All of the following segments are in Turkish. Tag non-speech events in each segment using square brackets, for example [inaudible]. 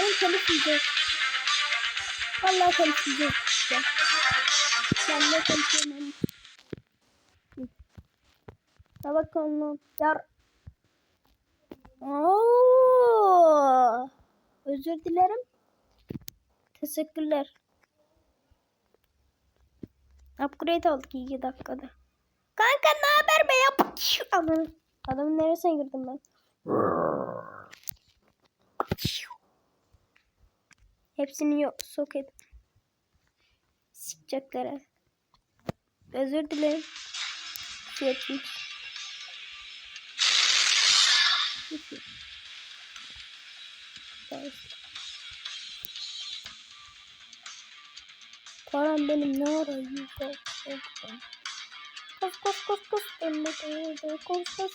Ben konuşmayacağız. Vallahi konuşmayacağız işte. Ben konuşuyorum Hı. Ya bakalım. Yar. Oo. Özür dilerim. Teşekkürler. Upgrade olduk 2 dakikada. Kanka ne haber be yap? Adam, adamın neresine girdim ben? Hepsini yok soket. Sikecekler. Özür dilerim. Fiyatım. Param benim ne ara yüz oldu? Koş koş koş koş. Koş.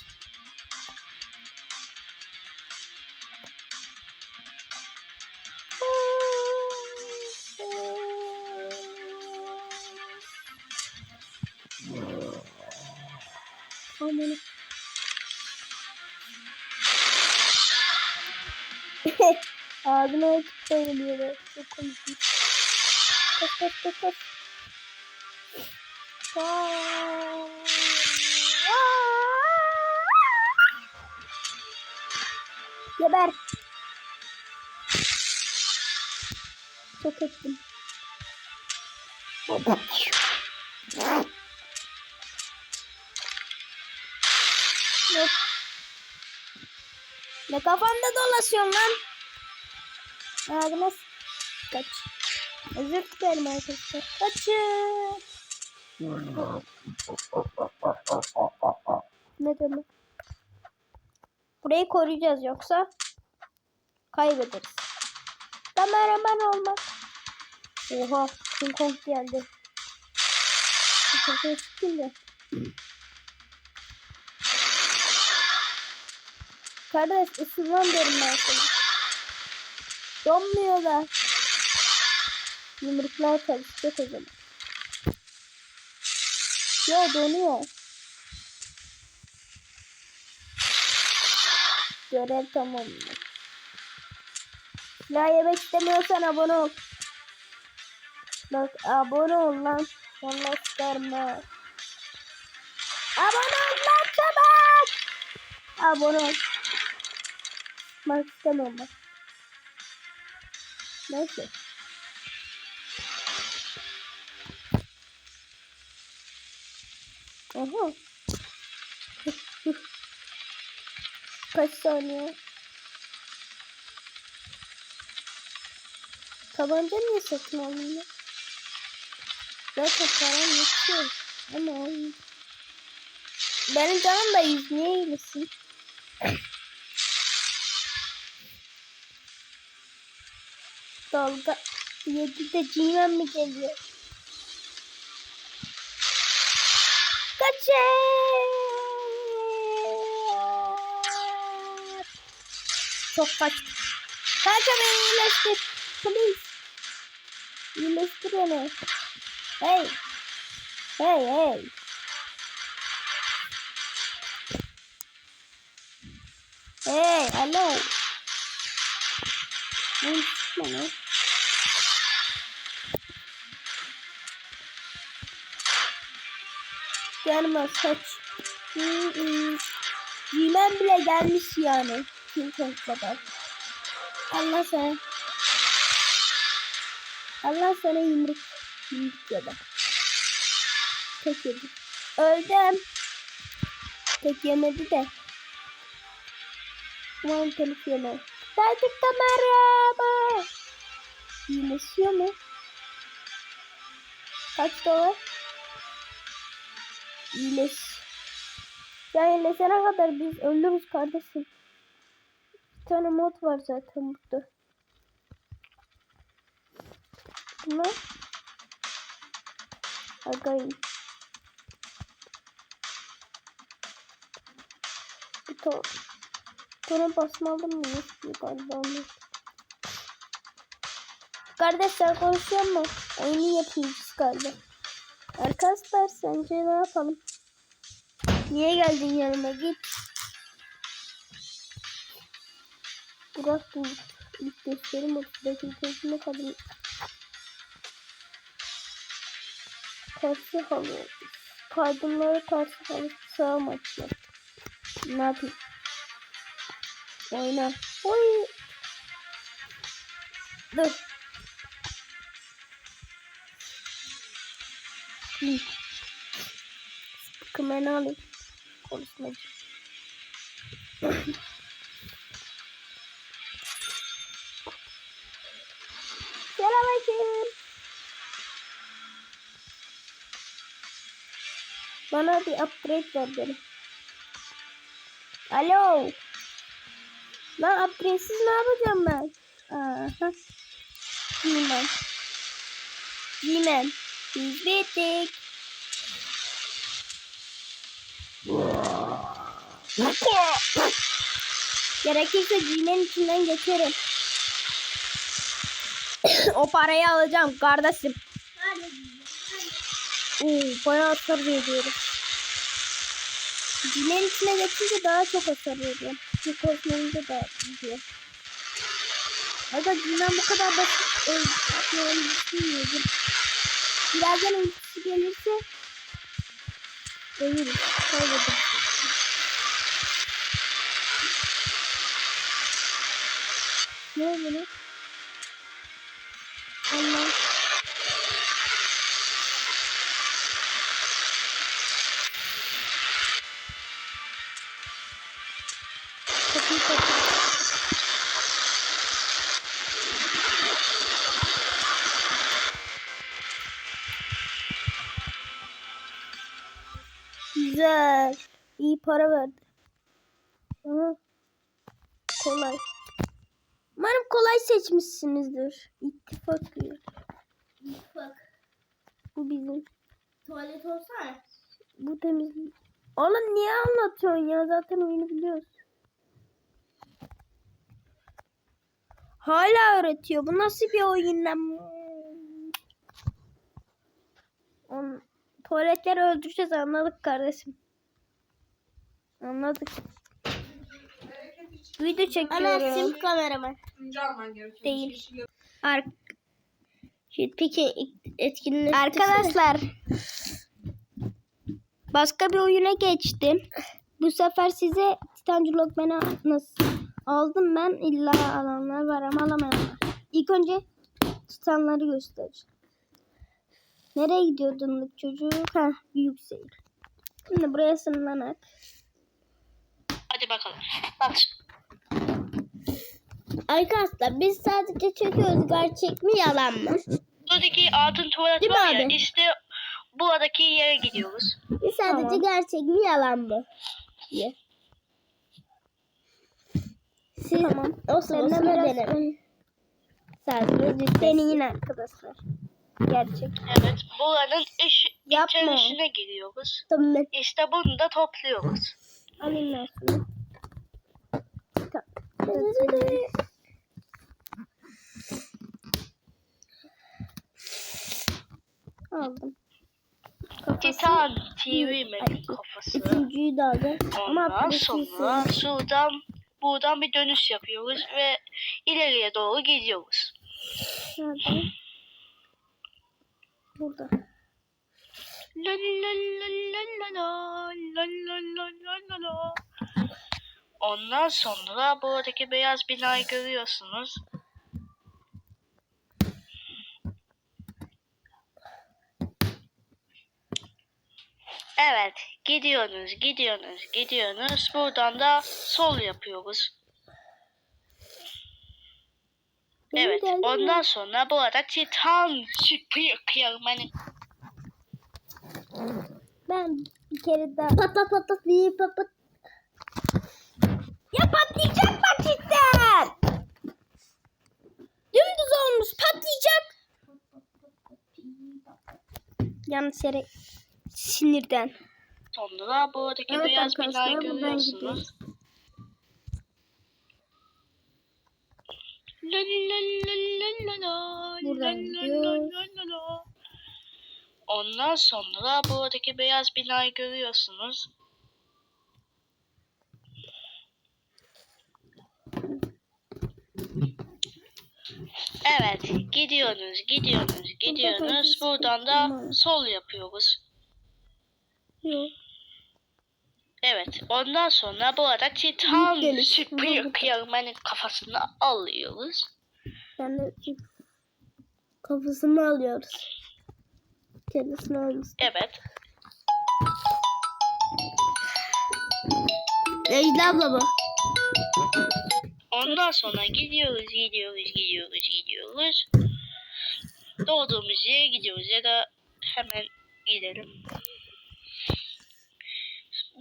Aman. [laughs] Ağzına açıp sayılıyor. Çok komik. Koş koş koş koş. Geber. Çok ettim. Yok. Ne kafamda dolaşıyorsun lan? Ağzına kaç. Özür dilerim arkadaşlar. Kaçın. Ne demek? Burayı koruyacağız yoksa kaybederiz. Kameraman olmak. Oha, King Kong geldi. Kafasına Kardeş ısınmam derim ben sana. Donmuyor da. Yumruklar karışacak o zaman. Ya donuyor. Görev tamamlandı. Silah yemek istemiyorsan abone ol. Bak abone ol lan. Sonra çıkarma. Abone ol lan çabuk. Abone ol. Bak istemiyorum bak. Neyse. Aha. [laughs] Kaç saniye? Tabanca niye satın aldın ya? Zaten param yetiyor. Ama oğlum. Benim canım da yüz niye iyilesin? Dalga 7'de Cimen mi geliyor? Kaçın! Çok kaçtım. Kanka beni iyileştir. Please. İyileştir beni. Hey. Hey hey. Hey, hello. Ne çıkma? Hı hı. Giymem bile gelmiş yani. Kim kadar. Allah sana. Allah sana yumruk. Yumruk ya da. Tek yedi. Öldüm. Tek yemedi de. Umarım telif yemez. Selçuk da merhaba. İyileşiyor mu? Kaç dolar? İyileş. Sen iyileşene kadar biz ölürüz kardeşim. Bir tane mod var zaten burada. Bu ne? Agayım. Bir to Tona basmalım mı? Nasıl galiba onu. Kardeşler konuşuyor mu? Oyunu yapıyoruz galiba. Arkadaşlar sence ne yapalım? Niye geldin yanıma git. Burak bu ilk gösterim 35 ülkesinde kadın karşı halı kadınlara karşı halı sağ maçlar. Ne yapayım? Oyna. Oy. Dur. Hı. Kımeni alayım. Konuşmacı. Selamünaleyküm. Bana bir upgrade ver derim. Alo. Lan upgrade'siz ne yapacağım ben? Aha. Giymem. Giymem. Biz bittik. Gerekirse giymen içinden geçerim. [coughs] o parayı alacağım kardeşim. Oo, bayağı hasar veriyorum. Giymen içine geçince daha çok hasar veriyorum. Kozmeğinde daha gidiyor. Aga giymen bu kadar basit öldüreceğini düşünmüyordum. Birazdan ultisi gelirse Ölürüz. Kaybederiz. Ne oldu Güzel. İyi para verdi. Aha. Kolay. Umarım kolay seçmişsinizdir. İttifak diyor. Bak. Bu bizim. Tuvalet olsana. Bu temiz. Oğlum niye anlatıyorsun ya? Zaten oyunu biliyoruz. Hala öğretiyor. Bu nasıl bir oyun lan? On, tuvaletleri öldüreceğiz anladık kardeşim. Anladık. Video Ana çekiyorum. sim. Önce alman gerekiyor. Değil. Yeşil yok. Ar- Peki etkinleştirsene. Arkadaşlar başka bir oyuna geçtim. Bu sefer size Titan Logman'ı nasıl aldım ben illa alanlar var ama alamayanlar. İlk önce Titanları göstereceğim. Nereye gidiyordun çocuk? Ha büyük seyir. Şimdi buraya sınırlanak. Hadi bakalım. Bak. Arkadaşlar biz sadece çekiyoruz. Gerçek mi yalan mı? Buradaki altın tuvalet Değil var ya abi? işte buradaki yere gidiyoruz. Biz sadece Tamam. gerçek mi yalan mı? Diye. Siz Tamam. olsun olsun deneme. Sadece deneyin arkadaşlar. Gerçek. Evet buranın iş Yapma. içerisine giriyoruz. Tamam. İşte bunu da topluyoruz. Alayım ben. Aldım. Titan TV Ay, Mac'in kafası. Üçüncüyü de aldım. Ondan sonra şuradan buradan bir dönüş yapıyoruz ve ileriye doğru gidiyoruz. Nerede? Burada. Ondan sonra buradaki beyaz binayı görüyorsunuz. Evet, gidiyorsunuz, gidiyorsunuz, gidiyorsunuz. Buradan da sol yapıyoruz. Evet. Geldim. Ondan sonra bu arada Titan çıkıyor kıyamanın. Hani. Ben bir kere daha patlat patlat bir patlat. Ya patlayacak bak cidden. Dümdüz olmuş patlayacak. Yanlış yere sinirden. Sonra bu aradaki evet, beyaz binayı görüyorsunuz. Buradan gidiyoruz. Ondan sonra buradaki beyaz binayı görüyorsunuz. Evet, gidiyorsunuz, gidiyorsunuz, gidiyorsunuz. Buradan da sol yapıyoruz. Yok. Evet, ondan sonra bu arada Titan. Süpür Kıyarman'ın kafasını alıyoruz. De kafasını alıyoruz. Kendisini almış. Evet, Necla abla bu. ondan sonra gidiyoruz, gidiyoruz, gidiyoruz, gidiyoruz. Doğduğumuz yere gidiyoruz ya da hemen gidelim.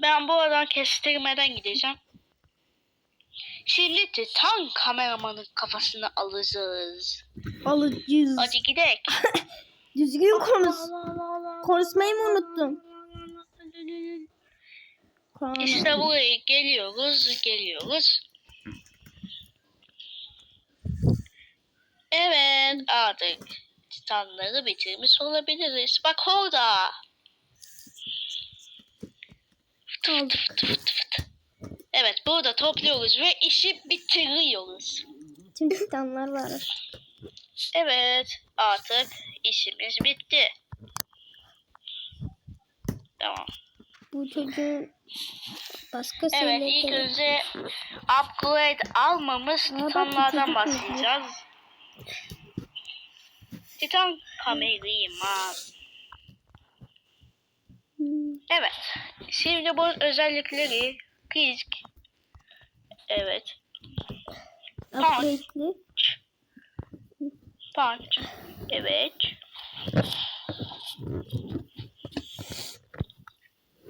Ben bu aradan kestirmeden gideceğim. Şimdi Titan kameramanın kafasını alacağız. Alacağız. Hadi gidelim. [laughs] Düzgün konuş. Konuşmayı mı unuttun? İşte buraya geliyoruz, geliyoruz. Evet, artık titanları bitirmiş olabiliriz. Bak orada. Fıt fıt fıt fıt fıt. Evet, burada topluyoruz ve işi bitiriyoruz. Tüm titanlar var. Evet, artık işimiz bitti. Tamam. Bu çocuğun başka Evet ilk önce upgrade almamız titanlardan çocuk başlayacağız. Titan kameraman. Hmm. Evet. Şimdi bunun özellikleri risk. Evet. upgrade'li. Punch. Evet.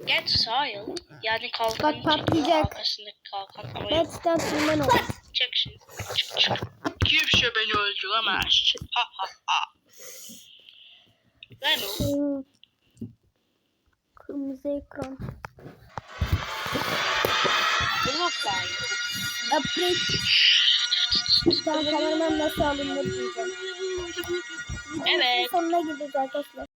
Get Sail. Yani kalkan Bak, patlayacak. Arkasındaki kalkan ama Ben titan sürmen olur. Çek şimdi. Çık çık. Kimse beni öldüremez. Ha ha ha. Ben o. Kırmızı ekran. Blue Fire. Upgrade. Kameraman nasıl alınır diyeceğim. Evet. Sonuna gideceğiz arkadaşlar.